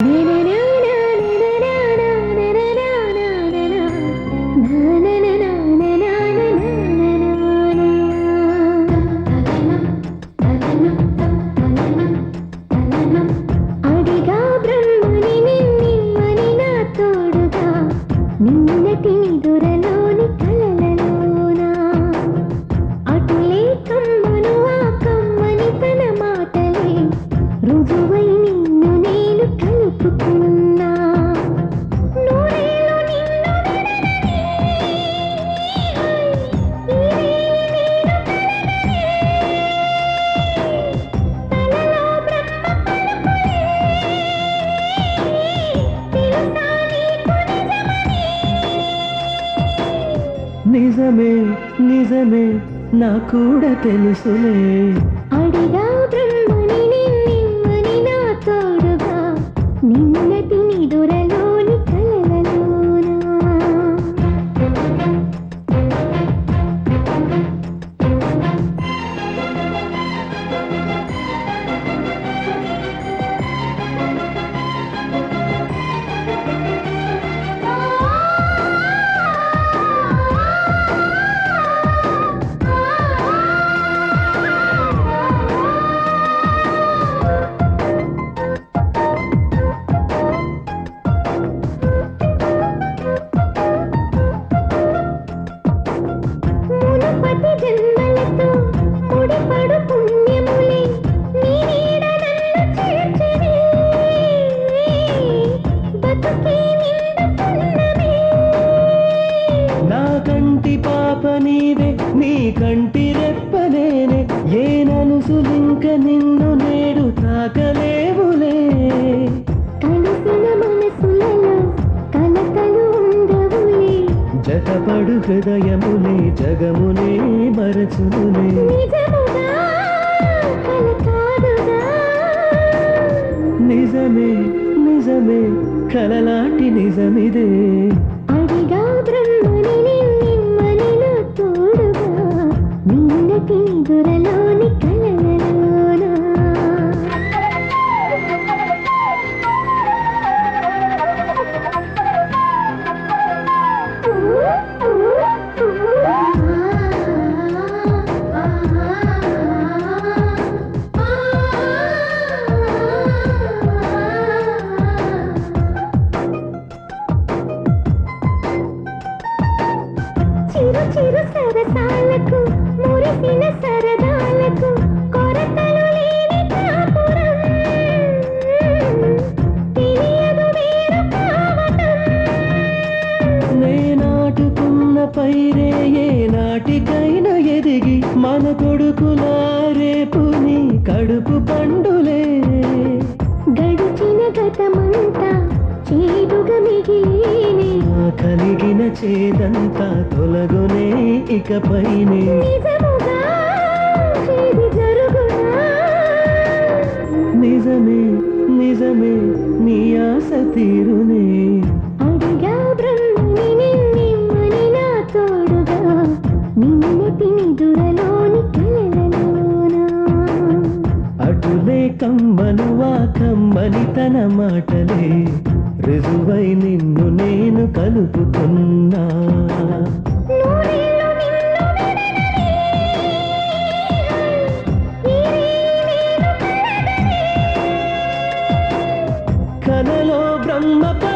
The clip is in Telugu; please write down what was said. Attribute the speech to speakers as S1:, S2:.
S1: Maybe
S2: నిజమే నిజమే నా కూడా తెలుసులే.
S1: అడిగా నిన్ను నేడు
S2: తాగలేవులే
S1: కలిసిన మనసులలో కలతలు ఉండవులే.
S2: జతపడు హృదయములే జగమునే మరచునులే. నిజమే నిజమే కలలాంటి నిజమిదే. కన్న కొడుకుల రేపుని కడుపు పండులే.
S1: గడిచిన గతమంతా చేదుగా మిగిలినే.
S2: కలిగిన చేదంతా తొలగునే ఇకపైనే. నిజమే నిజమే నీ ఆశ కమ్మనువా కంబలి తన మాటలే. రుజువై నిన్ను నేను కలుపుతున్నా. కలలో బ్రహ్మ